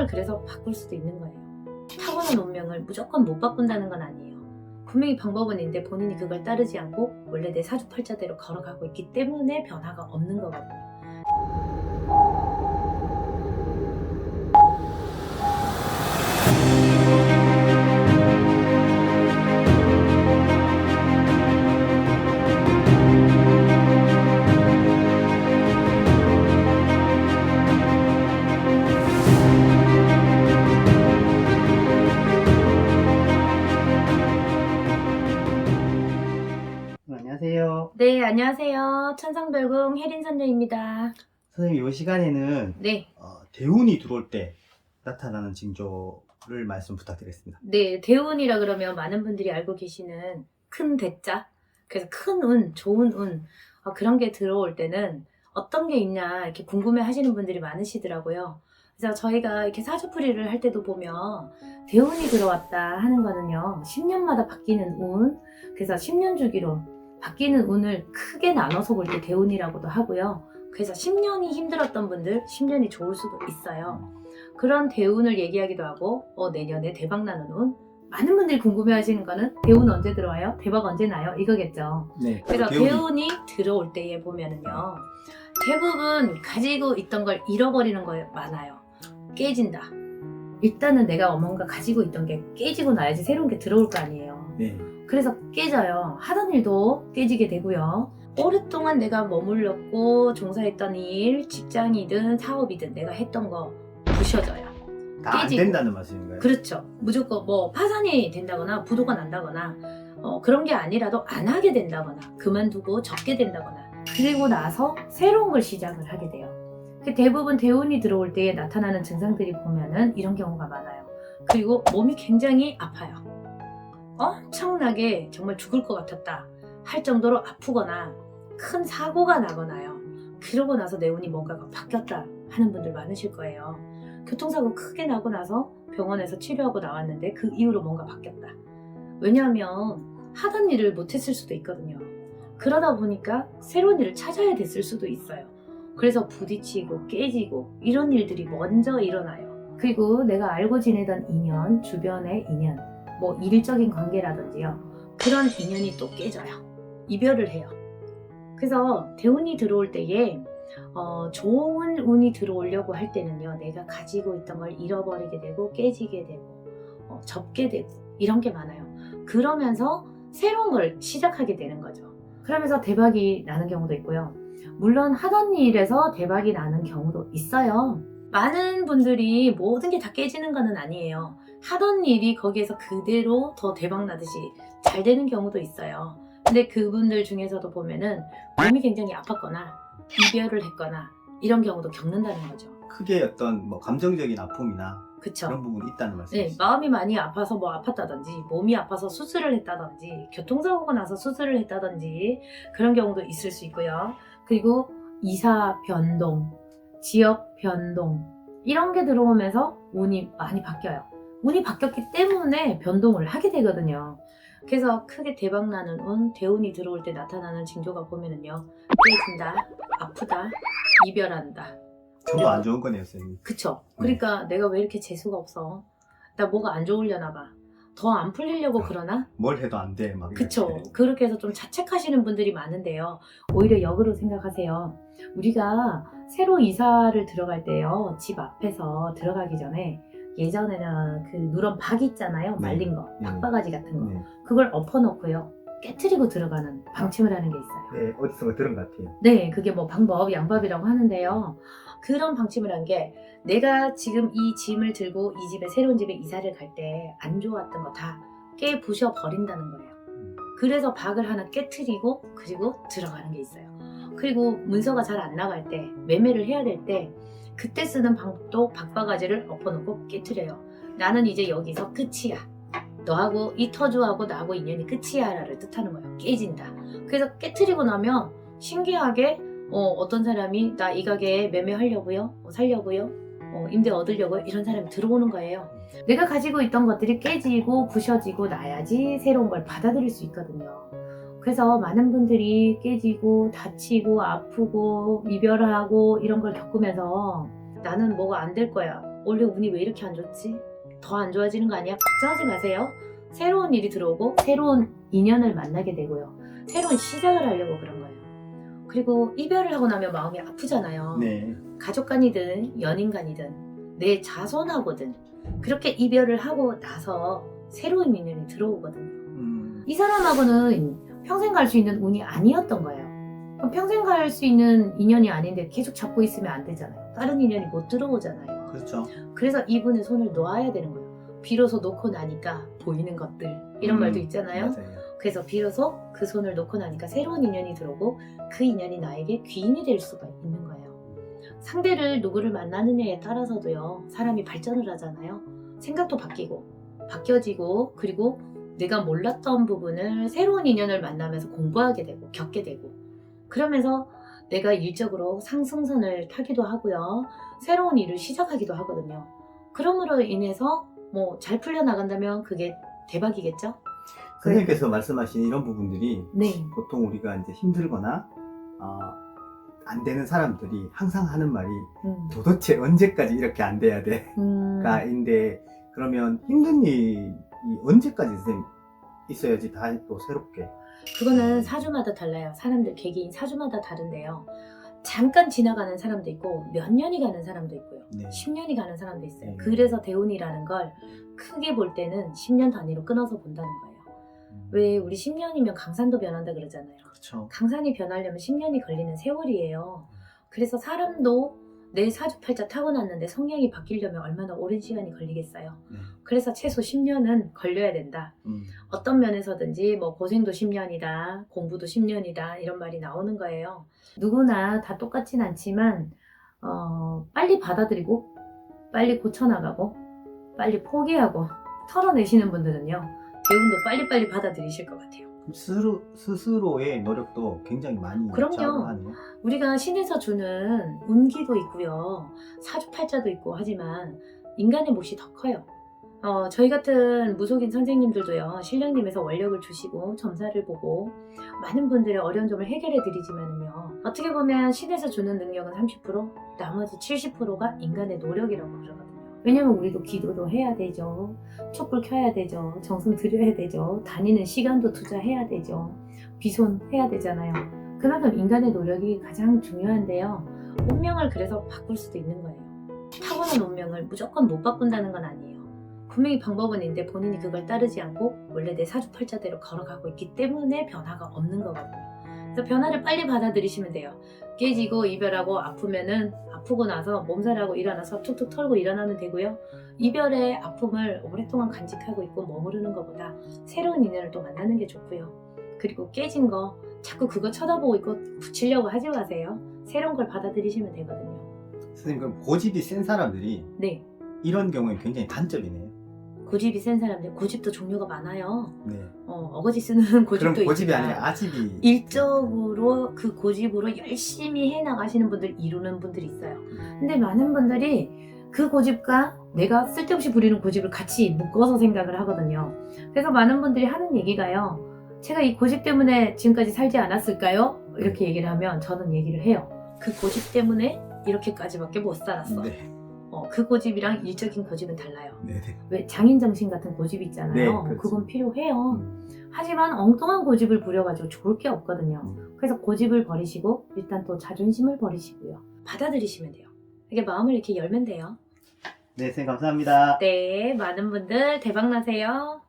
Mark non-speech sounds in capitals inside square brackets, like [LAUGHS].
운명을 그래서 바꿀 수도 있는 거예요. 타고난 운명을 무조건 못 바꾼다는 건 아니에요. 분명히 방법은 있는데 본인이 그걸 따르지 않고 원래 내 사주팔자대로 걸어가고 있기 때문에 변화가 없는 거거든요. 안녕하세요. 네, 안녕하세요. 천상별궁 혜린 선녀입니다. 선생님, 이 시간에는 네, 어, 대운이 들어올 때 나타나는 징조를 말씀 부탁드리겠습니다. 네, 대운이라 그러면 많은 분들이 알고 계시는 큰 대자. 그래서 큰 운, 좋은 운, 어, 그런 게 들어올 때는 어떤 게 있냐 이렇게 궁금해 하시는 분들이 많으시더라고요. 그래서 저희가 이렇게 사주풀이를 할 때도 보면 대운이 들어왔다 하는 거는요, 10년마다 바뀌는 운, 그래서 10년 주기로 바뀌는 운을 크게 나눠서 볼 때 대운이라고도 하고요. 그래서 10년이 힘들었던 분들, 10년이 좋을 수도 있어요. 그런 대운을 얘기하기도 하고, 어, 내년에 대박 나는 운. 많은 분들이 궁금해 하시는 거는 대운 언제 들어와요? 대박 언제 나요? 이거겠죠. 네. 그래서 대운이 대운이 들어올 때에 보면은요. 대부분 가지고 있던 걸 잃어버리는 거에 많아요. 깨진다. 일단은 내가 뭔가 가지고 있던 게 깨지고 나야지 새로운 게 들어올 거 아니에요. 네. 그래서 깨져요. 하던 일도 깨지게 되고요. 오랫동안 내가 머물렀고 종사했던 일, 직장이든 사업이든 내가 했던 거 부셔져요. 다안 깨지고. 된다는 말씀인가요? 그렇죠. 무조건 뭐 파산이 된다거나 부도가 난다거나 어, 그런 게 아니라도 안 하게 된다거나 그만두고 접게 된다거나 그리고 나서 새로운 걸 시작을 하게 돼요. 그 대부분 대운이 들어올 때 나타나는 증상들이 보면은 이런 경우가 많아요. 그리고 몸이 굉장히 아파요. 엄청나게 정말 죽을 것 같았다 할 정도로 아프거나 큰 사고가 나거나요. 그러고 나서 내 운이 뭔가가 바뀌었다 하는 분들 많으실 거예요. 교통사고 크게 나고 나서 병원에서 치료하고 나왔는데 그 이후로 뭔가 바뀌었다. 왜냐하면 하던 일을 못했을 수도 있거든요. 그러다 보니까 새로운 일을 찾아야 됐을 수도 있어요. 그래서 부딪히고 깨지고 이런 일들이 먼저 일어나요. 그리고 내가 알고 지내던 인연, 주변의 인연, 뭐 일적인 관계라든지요. 그런 인연이 또 깨져요. 이별을 해요. 그래서 대운이 들어올 때에 어, 좋은 운이 들어오려고 할 때는요, 내가 가지고 있던 걸 잃어버리게 되고, 깨지게 되고, 어, 접게 되고, 이런 게 많아요. 그러면서 새로운 걸 시작하게 되는 거죠. 그러면서 대박이 나는 경우도 있고요. 물론 하던 일에서 대박이 나는 경우도 있어요. 많은 분들이 모든 게 다 깨지는 건 아니에요. 하던 일이 거기에서 그대로 더 대박 나듯이 잘 되는 경우도 있어요. 근데 그분들 중에서도 보면은 몸이 굉장히 아팠거나 이별을 했거나 이런 경우도 겪는다는 거죠. 크게 어떤 뭐 감정적인 아픔이나 그쵸? 그런 부분이 있다는 네, 말씀이시죠? 마음이 많이 아파서 뭐 아팠다든지, 몸이 아파서 수술을 했다든지, 교통사고가 나서 수술을 했다든지, 그런 경우도 있을 수 있고요. 그리고 이사 변동, 지역 변동, 이런 게 들어오면서 운이 많이 바뀌어요. 운이 바뀌었기 때문에 변동을 하게 되거든요. 그래서 크게 대박나는 운, 대운이 들어올 때 나타나는 징조가 보면은요. 깨진다, 아프다, 이별한다. 전부 안 좋은 거네요, 선생님. 그쵸. 그러니까 내가 왜 이렇게 재수가 없어? 나 뭐가 안 좋으려나 봐. 더 안 풀리려고 그러나? 뭘 해도 안 돼, 막. 그쵸. 이렇게. 그렇게 해서 좀 자책하시는 분들이 많은데요. 오히려 역으로 생각하세요. 우리가 새로 이사를 들어갈 때요. 집 앞에서 들어가기 전에 예전에는 그 누런 박 있잖아요. 네. 말린 거. 네. 박바가지 같은 거. 네. 그걸 엎어놓고요. 깨트리고 들어가는 방침을 하는 게 있어요. 네, 어디서 들은 것 같아요. 네, 그게 뭐 방법, 양밥이라고 하는데요. 그런 방침을 한 게 내가 지금 이 짐을 들고 이 집에 새로운 집에 이사를 갈 때 안 좋았던 거 다 깨 부셔 버린다는 거예요. 그래서 박을 하나 깨트리고 그리고 들어가는 게 있어요. 그리고 문서가 잘 안 나갈 때 매매를 해야 될 때 그때 쓰는 방법도 박바가지를 엎어놓고 깨트려요. 나는 이제 여기서 끝이야. 너하고 이 터주하고 나하고 인연이 끝이야라를 뜻하는 거예요. 깨진다. 그래서 깨트리고 나면 신기하게 어, 떤 사람이 나 이 가게에 매매하려고요, 어, 살려고요, 어, 임대 얻으려고요 이런 사람이 들어오는 거예요. 내가 가지고 있던 것들이 깨지고 부셔지고 나야지 새로운 걸 받아들일 수 있거든요. 그래서 많은 분들이 깨지고 다치고 아프고 이별하고 이런 걸 겪으면서 나는 뭐가 안 될 거야. 원래 운이 왜 이렇게 안 좋지? 더 안 좋아지는 거 아니야? 걱정하지 마세요. 새로운 일이 들어오고 새로운 인연을 만나게 되고요. 새로운 시작을 하려고 그런 거예요. 그리고 이별을 하고 나면 마음이 아프잖아요. 네. 가족 간이든 연인 간이든 내 자손하고든 그렇게 이별을 하고 나서 새로운 인연이 들어오거든요. 음, 이 사람하고는 평생 갈 수 있는 운이 아니었던 거예요. 평생 갈 수 있는 인연이 아닌데 계속 잡고 있으면 안 되잖아요. 다른 인연이 못 들어오잖아요. 그렇죠. 그래서 이분의 손을 놓아야 되는 거예요. 비로소 놓고 나니까 보이는 것들 이런 음, 말도 있잖아요. 맞아요. 그래서 비로소 그 손을 놓고 나니까 새로운 인연이 들어오고 그 인연이 나에게 귀인이 될 수가 있는 거예요. 상대를 누구를 만나느냐에 따라서도요, 사람이 발전을 하잖아요. 생각도 바뀌고, 바뀌어지고, 그리고 내가 몰랐던 부분을 새로운 인연을 만나면서 공부하게 되고, 겪게 되고, 그러면서 내가 일적으로 상승선을 타기도 하고요, 새로운 일을 시작하기도 하거든요. 그럼으로 인해서 뭐 잘 풀려나간다면 그게 대박이겠죠? 선생님께서 말씀하신 이런 부분들이 네. 보통 우리가 이제 힘들거나 어, 안 되는 사람들이 항상 하는 말이 음. 도대체 언제까지 이렇게 안 돼야 돼? 음. 가인데 그러면 힘든 일이 언제까지 선생님 있어야지 다 또 새롭게 그거는 사주마다 달라요. 사람들 개개인 사주마다 다른데요. 잠깐 지나가는 사람도 있고 몇 년이 가는 사람도 있고요. 네. 10년이 가는 사람도 있어요. 네. 그래서 대운이라는 걸 크게 볼 때는 10년 단위로 끊어서 본다는 거예요. 왜 우리 10년이면 강산도 변한다 그러잖아요. 그렇죠. 강산이 변하려면 10년이 걸리는 세월이에요. 그래서 사람도 내 사주팔자 타고났는데 성향이 바뀌려면 얼마나 오랜 시간이 걸리겠어요. 네. 그래서 최소 10년은 걸려야 된다. 음, 어떤 면에서든지 뭐 고생도 10년이다, 공부도 10년이다 이런 말이 나오는 거예요. 누구나 다 똑같진 않지만 어, 빨리 받아들이고 빨리 고쳐나가고 빨리 포기하고 털어내시는 분들은요 대운도 빨리빨리 받아들이실 것 같아요. 스스로 스스로의 노력도 굉장히 많이 그럼요. 작용하네요. 우리가 신에서 주는 운기도 있고요, 사주팔자도 있고 하지만 인간의 몫이 더 커요. 어, 저희 같은 무속인 선생님들도요, 신령님에서 원력을 주시고 점사를 보고 많은 분들의 어려운 점을 해결해 드리지만은요, 어떻게 보면 신에서 주는 능력은 30%, 나머지 70%가 인간의 노력이라고 그러거든요. 왜냐면 우리도 기도도 해야 되죠. 촛불 켜야 되죠. 정성 들여야 되죠. 다니는 시간도 투자해야 되죠. 비손해야 되잖아요. 그만큼 인간의 노력이 가장 중요한데요. 운명을 그래서 바꿀 수도 있는 거예요. 타고난 운명을 무조건 못 바꾼다는 건 아니에요. 분명히 방법은 있는데 본인이 그걸 따르지 않고 원래 내 사주팔자대로 걸어가고 있기 때문에 변화가 없는 거거든요. 그래서 변화를 빨리 받아들이시면 돼요. 깨지고 이별하고 아프면은 아프고 나서 몸살하고 일어나서 툭툭 털고 일어나면 되고요. 이별의 아픔을 오랫동안 간직하고 있고 머무르는 것보다 새로운 인연을 또 만나는 게 좋고요. 그리고 깨진 거 자꾸 그거 쳐다보고 있고 붙이려고 하지 마세요. 새로운 걸 받아들이시면 되거든요. 선생님 그럼 고집이 센 사람들이 네. 이런 경우에 굉장히 단점이네요. 고집이 센 사람들 고집도 종류가 많아요. 네. 어, 거지 쓰는 [LAUGHS] 그럼 고집도 고집이 있지만 아니라 아집이 일적으로 그 고집으로 열심히 해 나가시는 분들 이루는 분들이 있어요. 근데 많은 분들이 그 고집과 내가 쓸데없이 부리는 고집을 같이 묶어서 생각을 하거든요. 그래서 많은 분들이 하는 얘기가요. 제가 이 고집 때문에 지금까지 살지 않았을까요? 이렇게 얘기를 하면 저는 얘기를 해요. 그 고집 때문에 이렇게까지밖에 못 살았어. 네. 어, 그 고집이랑 일적인 고집은 달라요. 네. 네. 왜 장인정신 같은 고집 있잖아요. 네, 그렇죠. 그건 필요해요. 음. 하지만 엉뚱한 고집을 부려가지고 좋을 게 없거든요. 음. 그래서 고집을 버리시고 일단 또 자존심을 버리시고요. 받아들이시면 돼요. 이게 마음을 이렇게 열면 돼요. 네, 선생님 감사합니다. 네, 많은 분들 대박 나세요.